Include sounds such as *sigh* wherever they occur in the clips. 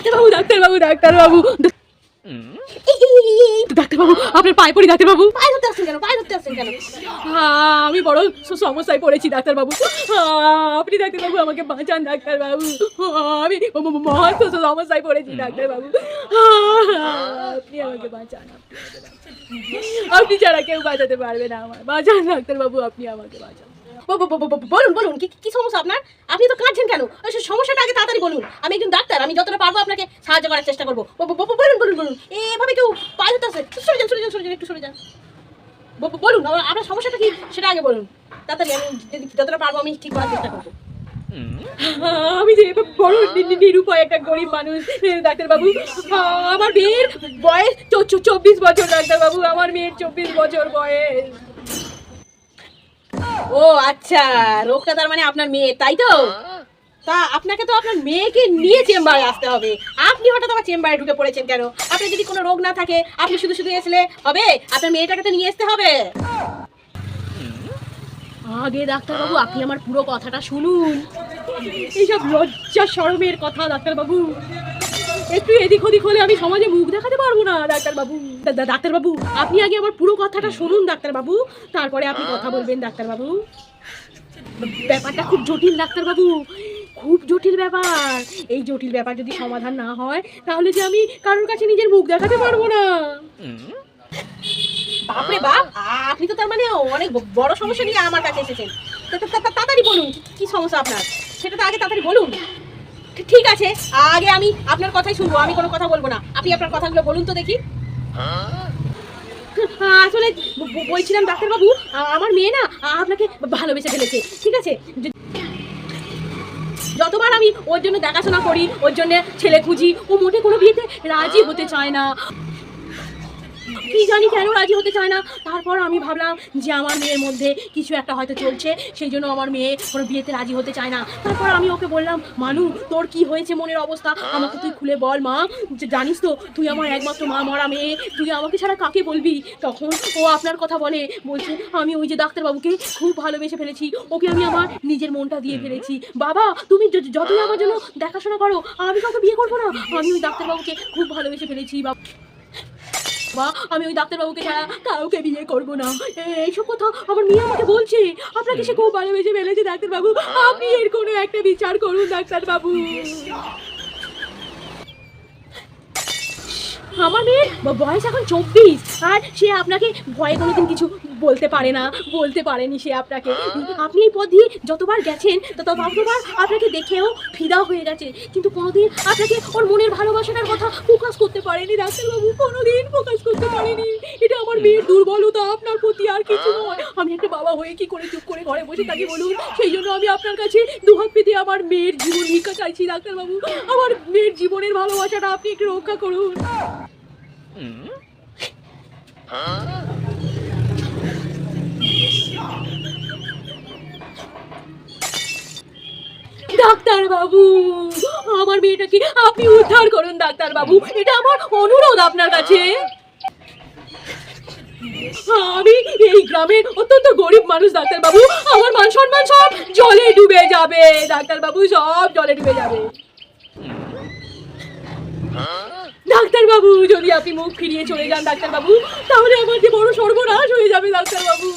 ডাক্তারবাবু ডাক্তারবাবু ডাক্তারবাবু। ডাক্তারবাবু আপনার পায়ে পড়ি ডাক্তারবাবু। পায়ে ধরতে আসছেন কেন? পায়ে ধরতে আসছেন কেন? হ্যাঁ, আমি বড় সমস্যায় পড়েছি ডাক্তারবাবু। আপনি ডাক্তারবাবু আমাকে বাঁচান ডাক্তারবাবু। আমি ম- ম- মহা স- সমস্যায় পড়েছি ডাক্তারবাবু। আপনি আমাকে বাঁচান আপনি আমাকে বাঁচান। আপনি ছাড়া কেউ বাঁচাতে পারবে না আমার। বাঁচান ডাক্তারবাবু আপনি আমাকে বাঁচান। বলুন বলুন কি কি সমস্যা আপনার? আপনি তো কাঁদছেন কেন? ওই সমস্যাটা আগে তাড়াতাড়ি বলুন। আমি একজন ডাক্তার আমি যতটা পারব আপনাকে সাহায্য করার চেষ্টা করব। বলুন বলুন বলুন। এভাবে কেউ পায়ে আসছে সরে যান সরে যান সরে যান একটু সরে যান। বলুন আপনার সমস্যাটা কি? সেটা আগে বলুন। তাড়াতাড়ি আমি যতটা পারব আমি ঠিক করার চেষ্টা করব। আমি যে বড় নিরুপায় একটা গরিব মানুষ ডাক্তারবাবু। আমার মেয়ের বয়স চব্বিশ বছর ডাক্তারবাবু। আমার মেয়ের চব্বিশ বছর বয়স। ও আচ্ছা রোগটা তার মানে আপনার মেয়ে, তাই তো? তা আপনাকে তো আপনার মেয়েকে নিয়ে চেম্বারে আসতে হবে। আপনি হঠাৎ আবার চেম্বারে ঢুকে পড়েছেন কেন? আপনার যদি কোনো রোগ না থাকে, আপনি শুধু শুধু আসলে হবে? আপনার মেয়েটাকে তো নিয়ে আসতে হবে। আগে ডাক্তারবাবু, আপনি আমার পুরো কথাটা শুনুন। এইসব লজ্জা শরমের কথা, ডাক্তারবাবু। একটু এদিক ওদিক হলে আমি সমাজে মুখ দেখাতে পারব না, ডাক্তারবাবু। ডাক্তারবাবু, আপনি আগে আমার পুরো কথাটা শুনুন, ডাক্তারবাবু। তারপরে আপনি কথা বলবেন, ডাক্তারবাবু। ব্যাপারটা খুব জটিল, ডাক্তারবাবু। খুব জটিল ব্যাপার। এই জটিল ব্যাপার যদি সমাধান না হয়, তাহলে যে আমি কারোর কাছে নিজের মুখ দেখাতে পারব না। বাপরে বাপ, আপনি তো তার মানে অনেক বড় সমস্যা নিয়ে আমার কাছে এসেছেন। তাড়াতাড়ি বলুন, কি- সমস্যা আপনার? সেটা তো আগে তাড়াতাড়ি বলুন। ঠিক আছে, আগে আমি আপনার কথাই শুনব, আমি কোনো কথা বলব না। আপনি আপনার কথাগুলো বলুন তো দেখি। আসলে বলছিলাম ডাক্তারবাবু আমার মেয়ে না আপনাকে ভালোবেসে ফেলেছে, ঠিক আছে? যতবার আমি ওর জন্য দেখাশোনা করি, ওর জন্য ছেলে খুঁজি, ও মোটে কোনো বিয়েতে রাজি হতে চায় না। কি জানি কেন রাজি হতে চায় না। তারপর আমি ভাবলাম যে আমার মেয়ের মধ্যে কিছু একটা হয়তো চলছে সেই জন্য আমার মেয়ে কোনো বিয়েতে রাজি হতে চায় না। তারপর আমি ওকে বললাম মানু তোর কি হয়েছে মনের অবস্থা? আমাকে তুই খুলে বল মা। যে জানিস তো তুই আমার একমাত্র মা মরা মেয়ে। তুই আমাকে ছাড়া কাকে বলবি? তখন ও আপনার কথা বলে বলছে আমি ওই যে ডাক্তারবাবুকে খুব ভালোবেসে ফেলেছি। ওকে আমি আমার নিজের মনটা দিয়ে ফেলেছি। বাবা তুমি যতই আমার জন্য দেখাশোনা করো আমি কাউকে বিয়ে করব না। আমি ওই ডাক্তারবাবুকে খুব ভালোবেসে ফেলেছি বাবা। বা আমি ওই ডাক্তারবাবুকে ছাড়া কাউকে বিয়ে করব না। এইসব কথা আমার মেয়ে আমাকে বলছে। আপনাকে সে খুব ভালোবেসে ফেলেছে ডাক্তারবাবু। আপনি এর কোনো একটা বিচার করুন ডাক্তারবাবু। আমার মেয়ের বয়স এখন চব্বিশ, আর সে আপনাকে ভয়ে কোনোদিন কিছু বলতে পারে না, বলতে পারেনি সে আপনাকে। আপনি এই পথ দিয়ে যতবার গেছেন তত ততবার আপনাকে দেখেও ফিদা হয়ে গেছে। কিন্তু কোনোদিন আপনাকে ওর মনের ভালোবাসাটার কথা প্রকাশ করতে পারেনি ডাক্তারবাবু, কোনোদিন প্রকাশ করতে পারেনি। এটা আমার মেয়ের দুর্বলতা, আপনার প্রতি আর কিছু নয়। আমি একটা বাবা হয়ে কি করে চুপ করে ঘরে বসে থাকি বলুন? সেই জন্য আমি আপনার কাছে দুহাত পেতে আমার মেয়ের জীবন ভিক্ষা চাইছি, ডাক্তারবাবু। আমার মেয়ের জীবনের ভালোবাসাটা আপনি একটু রক্ষা করুন। ডাক্তার বাবু আমার মেয়েটাকে আপনি উদ্ধার করুন ডাক্তার বাবু এটা আমার অনুরোধ আপনার কাছে। আমি এই গ্রামের অত্যন্ত গরিব মানুষ ডাক্তার বাবু আমার মান সম্মান সব জলে ডুবে যাবে ডাক্তার বাবু সব জলে ডুবে যাবে। ডাক্তার বাবু যদি আপনি মুখ ফিরিয়ে চলে যান ডাক্তার বাবু তাহলে আমার যে বড় সর্বনাশ হয়ে যাবে ডাক্তার বাবু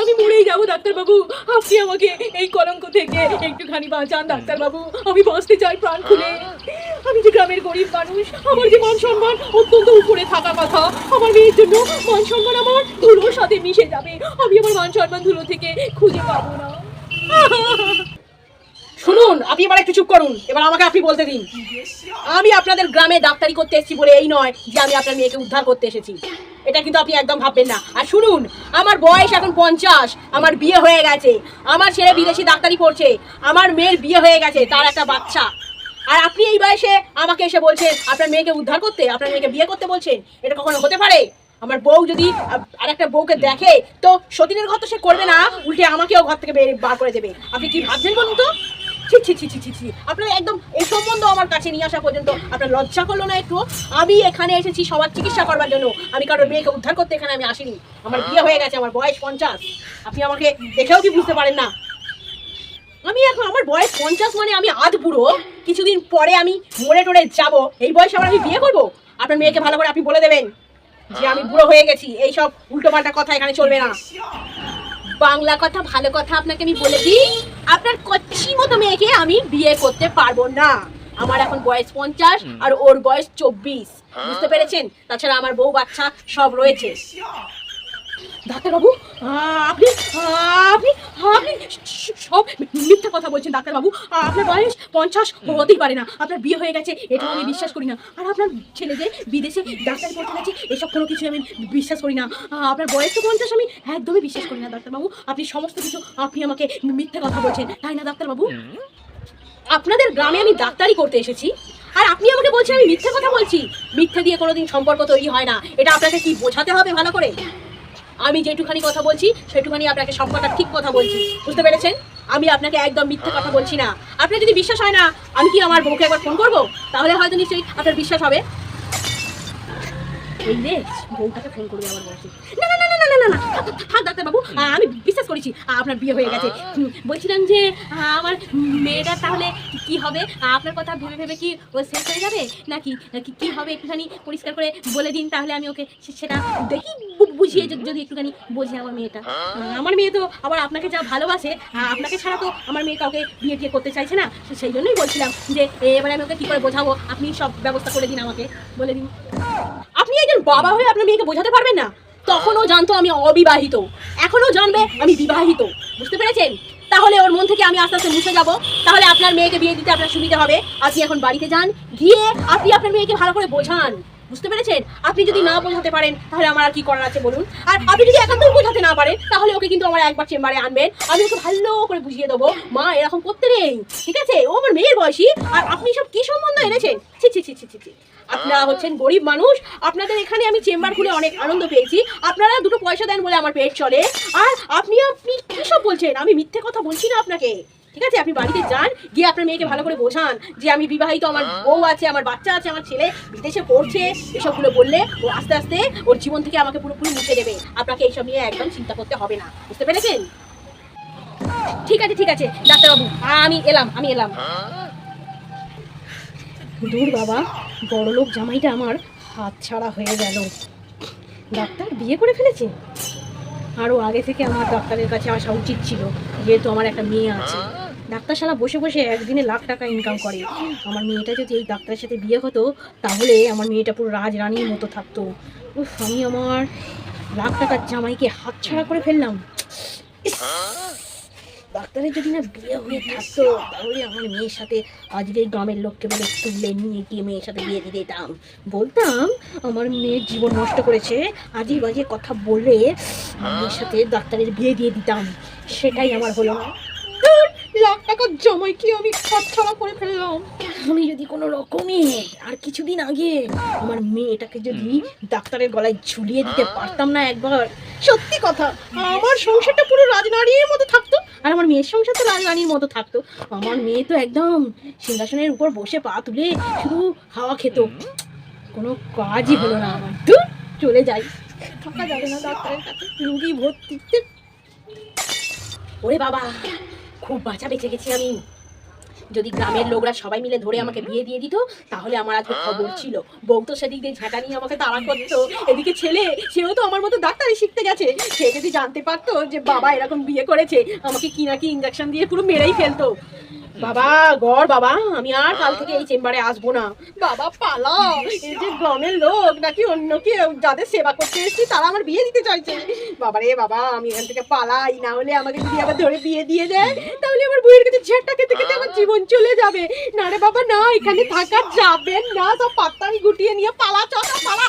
আমি মরেই যাব ডাক্তার বাবু আপনি আমাকে এই কলঙ্ক থেকে একটুখানি বাঁচান ডাক্তার বাবু আমি বাঁচতে চাই প্রাণ খুলে। আমি যে গ্রামের গরিব মানুষ, আমার যে মান সম্মান অত্যন্ত উপরে থাকা কথা, আমার মেয়ের জন্য মান সম্মান আমার ধুলোর সাথে মিশে যাবে। আমি আমার মান সম্মান ধুলো থেকে খুঁজে পাবো না। *laughs* শুনুন আপনি এবার একটু চুপ করুন। এবার আমাকে আপনি বলতে দিন। আমি আপনাদের গ্রামে ডাক্তারি করতে এসেছি বলে এই নয় যে আমি আপনার মেয়েকে উদ্ধার করতে এসেছি। এটা কিন্তু আপনি একদম ভাববেন না। আর শুনুন, আমার বয়স এখন পঞ্চাশ, আমার বিয়ে হয়ে গেছে, আমার ছেলে বিদেশি ডাক্তারি পড়ছে আমার মেয়ের বিয়ে হয়ে গেছে, তার একটা বাচ্চা। আর আপনি এই বয়সে আমাকে এসে বলছেন, আপনার মেয়েকে উদ্ধার করতে, আপনার মেয়েকে বিয়ে করতে বলছেন, এটা কখনো হতে পারে? আমার বউ যদি আর একটা বউকে দেখে, তো সতীনের ঘর তো সে করবে না, উল্টে আমাকেও ঘর থেকে বের, বার করে দেবে। আপনি কি ভাবছেন বলুন তো? ছি ছি ছি ছি ছি ছি। আপনার একদম এই সম্বন্ধ আমার কাছে নিয়ে আসা পর্যন্ত আপনার লজ্জা করল না একটু। আমি এখানে এসেছি সবার চিকিৎসা করবার জন্য। আমি কারোর মেয়েকে উদ্ধার করতে এখানে আমি আসিনি। আমার বিয়ে হয়ে গেছে, আমার বয়স পঞ্চাশ। আপনি আমাকে দেখেও কি বুঝতে পারেন না? আমি এখন, আমার বয়স পঞ্চাশ মানে আমি আধ বুড়ো। কিছুদিন পরে আমি মরে টরে যাব। এই বয়সে আবার আমি বিয়ে করব? আপনার মেয়েকে ভালো করে আপনি বলে দেবেন যে আমি বুড়ো হয়ে গেছি। এই সব উল্টো পাল্টা কথা এখানে চলবে না। বাংলা কথা ভালো কথা আপনাকে আমি বলে দিই আপনার কচ্ছি মতো মেয়েকে আমি বিয়ে করতে পারব না। আমার এখন বয়স পঞ্চাশ আর ওর বয়স চব্বিশ। বুঝতে পেরেছেন? তাছাড়া আমার বউ বাচ্চা সব রয়েছে। ডাক্তারবাবু আপনি আপনি আপনি সব মিথ্যা কথা বলছেন ডাক্তারবাবু। আপনার বয়স পঞ্চাশ হতেই পারে না। আপনার বিয়ে হয়ে গেছে এটা আমি বিশ্বাস করি না। আর আপনার ছেলে যে বিদেশে ডাক্তার পড়তে গেছে, এসব কোনো কিছু আমি বিশ্বাস করি না। আপনার বয়স তো পঞ্চাশ, আমি একদমই বিশ্বাস করি না ডাক্তারবাবু। আপনি সমস্ত কিছু, আপনি আমাকে মিথ্যা কথা বলছেন, তাই না ডাক্তারবাবু? আপনাদের গ্রামে আমি ডাক্তারি করতে এসেছি, আর আপনি আমাকে বলছেন আমি মিথ্যে কথা বলছি। মিথ্যে দিয়ে কোনোদিন সম্পর্ক তৈরি হয় না। এটা আপনাকে কি বোঝাতে হবে ভালো করে? আমি যেটুখানি কথা বলছি সেটুখানি আপনাকে সবকটা ঠিক কথা বলছি বুঝতে পেরেছেন আমি আপনাকে একদম মিথ্যে কথা বলছি না আপনার যদি বিশ্বাস হয় না আমি কি আমার বউকে একবার ফোন করব তাহলে হয়তো নিশ্চয়ই আপনার বিশ্বাস হবে বউটাকে ফোন করবে আমার বউকে না না না না না না না থাক ডাক্তারবাবু আমি করেছি আপনার বিয়ে হয়ে গেছে। বলছিলাম যে আমার মেয়েটা তাহলে কি হবে? আপনার কথা ভেবে ভেবে কি ও শেষ হয়ে যাবে? নাকি নাকি কি হবে? একটুখানি পরিষ্কার করে বলে দিন তাহলে আমি ওকে সেটা দেখি বুঝিয়ে যদি- একটুখানি বোঝে আমার মেয়েটা। আমার মেয়ে তো আবার আপনাকে যা ভালোবাসে আপনাকে ছাড়া তো আমার মেয়ে কাউকে বিয়ে টিয়ে করতে চাইছে না। তো সেই জন্যই বলছিলাম যে এবারে আমি ওকে কী করে বোঝাবো? আপনি সব ব্যবস্থা করে দিন আমাকে বলে দিন। আপনি একজন বাবা হয়ে আপনার মেয়েকে বোঝাতে পারবেন না? তখনও জানতো আমি অবিবাহিত। এখনও জানবে আমি বিবাহিত। বুঝতে পেরেছেন? তাহলে ওর মন থেকে আমি আস্তে আস্তে মুছে যাব। তাহলে আপনার মেয়েকে বিয়ে দিতে আপনার সুবিধা হবে। আপনি এখন বাড়িতে যান, গিয়ে আপনি আপনার মেয়েকে ভালো করে বোঝান। বুঝতে পেরেছেন? আপনি যদি না বোঝাতে পারেন, তাহলে আমার আর কি করার আছে বলুন? আর আপনি যদি একান্তই বোঝাতে না পারেন, তাহলে ওকে কিন্তু আমার একবার চেম্বারে আনবেন। আমি ওকে ভালো করে বুঝিয়ে দেবো, মা, এরকম করতে নেই। ঠিক আছে? ও আমার মেয়ের বয়সী। আর আপনি সব কি সম্বন্ধ এনেছেন? ছি ছি ছি ছি ছি। ছি আপনারা হচ্ছেন গরিব মানুষ। আপনাদের এখানে আমি চেম্বার খুলে অনেক আনন্দ পেয়েছি। আপনারা দুটো পয়সা দেন বলে আমার পেট চলে। আর আপনি আপনি কি সব বলছেন? আমি মিথ্যে কথা বলছি না আপনাকে। ঠিক আছে? আপনি বাড়িতে যান গিয়ে আপনার মেয়েকে ভালো করে বোঝান যে আমি বিবাহিত আমার বউ আছে আমার বাচ্চা আছে আমার ছেলে বিদেশে পড়ছে এসবগুলো বললে ও আস্তে আস্তে ওর জীবন থেকে আমাকে পুরোপুরি মুছে দেবে। আপনাকে এইসব নিয়ে একদম চিন্তা করতে হবে না। বুঝতে পেরেছেন? ঠিক আছে ঠিক আছে ডাক্তারবাবু আমি এলাম আমি এলাম। দূর বাবা, বড়লোক জামাইটা আমার হাত ছাড়া হয়ে গেল। ডাক্তার বিয়ে করে ফেলেছে? আরও আগে থেকে আমার ডাক্তারের কাছে আসা উচিত ছিল, যেহেতু আমার একটা মেয়ে আছে। ডাক্তার শালা বসে বসে একদিনে লাখ টাকা ইনকাম করে। আমার মেয়েটা যদি এই ডাক্তারের সাথে বিয়ে হতো, তাহলে আমার মেয়েটা পুরো রাজরানীর মতো থাকতো। উফ, আমি আমার লাখ টাকার জামাইকে হাত ছাড়া করে ফেললাম! ডাক্তারের যদি না বিয়ে হয়ে থাকতো, তাহলে আমার মেয়ের সাথে আজকে গ্রামের লোককে বলে তুলে নিয়ে গিয়ে মেয়ের সাথে বিয়ে দিয়ে দিতাম। বলতাম, আমার মেয়ের জীবন নষ্ট করেছে আজে বাজে কথা বলে মেয়ের সাথে ডাক্তারের বিয়ে দিয়ে দিতাম। সেটাই আমার হলো না। লাখ টাকার জমাইকে আমি হাতছাড়া করে ফেললাম? আমি যদি কোনো রকমে আর কিছুদিন আগে আমার মেয়েটাকে যদি ডাক্তারের গলায় ঝুলিয়ে দিতে পারতাম না একবার সত্যি কথা আমার সংসারটা পুরো রাজনারীর মতো থাকতো আর আমার মেয়ের সংসার তো রাজরানীর মতো থাকতো। আমার মেয়ে তো একদম সিংহাসনের উপর বসে পা তুলে শুধু হাওয়া খেত। কোনো কাজই হলো না আমার। ধুর, চলে যাই। থাকা যাবে না ডাক্তারের কাছে। রুগী ভর্তি ওরে বাবা খুব বাঁচা বেঁচে গেছি আমি। যদি গ্রামের লোকরা সবাই মিলে ধরে আমাকে বিয়ে দিয়ে দিত, তাহলে আমার আজকে খবর ছিল। বউ তো সেদিক দিয়ে ঝাঁটা নিয়ে আমাকে তাড়া করতো। এদিকে ছেলে, সেও তো আমার মতো ডাক্তারি শিখতে গেছে। সে যদি জানতে পারতো যে বাবা এরকম বিয়ে করেছে, আমাকে কি নাকি ইঞ্জেকশন দিয়ে পুরো মেরেই ফেলতো। বাবা গড় বাবা, আমি আর কাল থেকে এই চেম্বারে আসব না। বাবা পালা এই যে গ্রামের লোক, নাকি অন্য কেউ, যাদের সেবা করতে এসেছি, তারা আমার বিয়ে দিতে চাইছে। বাবা রে বাবা, আমি এখান থেকে পালাই, না হলে আমাকে যদি আবার ধরে বিয়ে দিয়ে দেয়, তাহলে আমার বইয়ের কাছে ঝেঁটা খেতে খেতে আমার জীবন চলে যাবে। না রে বাবা, না, এখানে থাকা যাবে না। সব পাত্তানি গুটিয়ে নিয়ে পালা, চল, পালা।